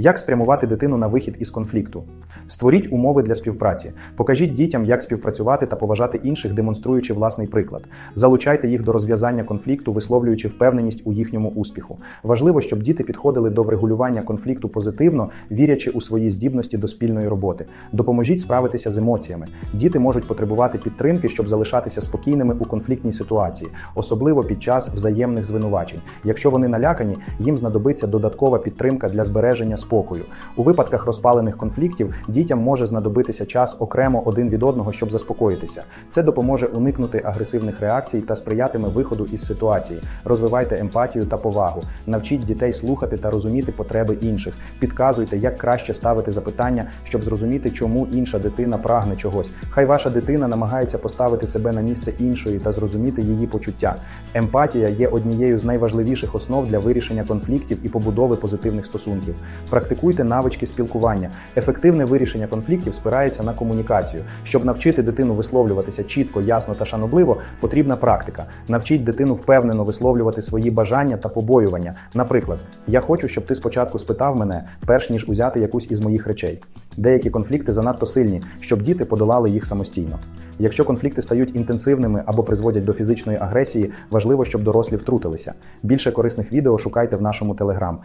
Як спрямувати дитину на вихід із конфлікту? Створіть умови для співпраці. Покажіть дітям, як співпрацювати та поважати інших, демонструючи власний приклад. Залучайте їх до розв'язання конфлікту, висловлюючи впевненість у їхньому успіху. Важливо, щоб діти підходили до врегулювання конфлікту позитивно, вірячи у свої здібності до спільної роботи. Допоможіть справитися з емоціями. Діти можуть потребувати підтримки, щоб залишатися спокійними у конфліктній ситуації, особливо під час взаємних звинувачень. Якщо вони налякані, їм знадобиться додаткова підтримка для збереження спокою. У випадках розпалених конфліктів дітям може знадобитися час окремо один від одного, щоб заспокоїтися. Це допоможе уникнути агресивних реакцій та сприятиме виходу із ситуації. Розвивайте емпатію та повагу, навчіть дітей слухати та розуміти потреби інших. Підказуйте, як краще ставити запитання, щоб зрозуміти, чому інша дитина прагне чогось. Хай ваша дитина намагається поставити себе на місце іншої та зрозуміти її почуття. Емпатія є однією з найважливіших основ для вирішення конфліктів і побудови позитивних стосунків. Практикуйте навички спілкування. Ефективне вирішення конфліктів спирається на комунікацію. Щоб навчити дитину висловлюватися чітко, ясно та шанобливо, потрібна практика. Навчіть дитину впевнено висловлювати свої бажання та побоювання. Наприклад, я хочу, щоб ти спочатку спитав мене, перш ніж узяти якусь із моїх речей. Деякі конфлікти занадто сильні, щоб діти подолали їх самостійно. Якщо конфлікти стають інтенсивними або призводять до фізичної агресії, важливо, щоб дорослі втрутилися. Більше корисних відео шукайте в нашому телеграм.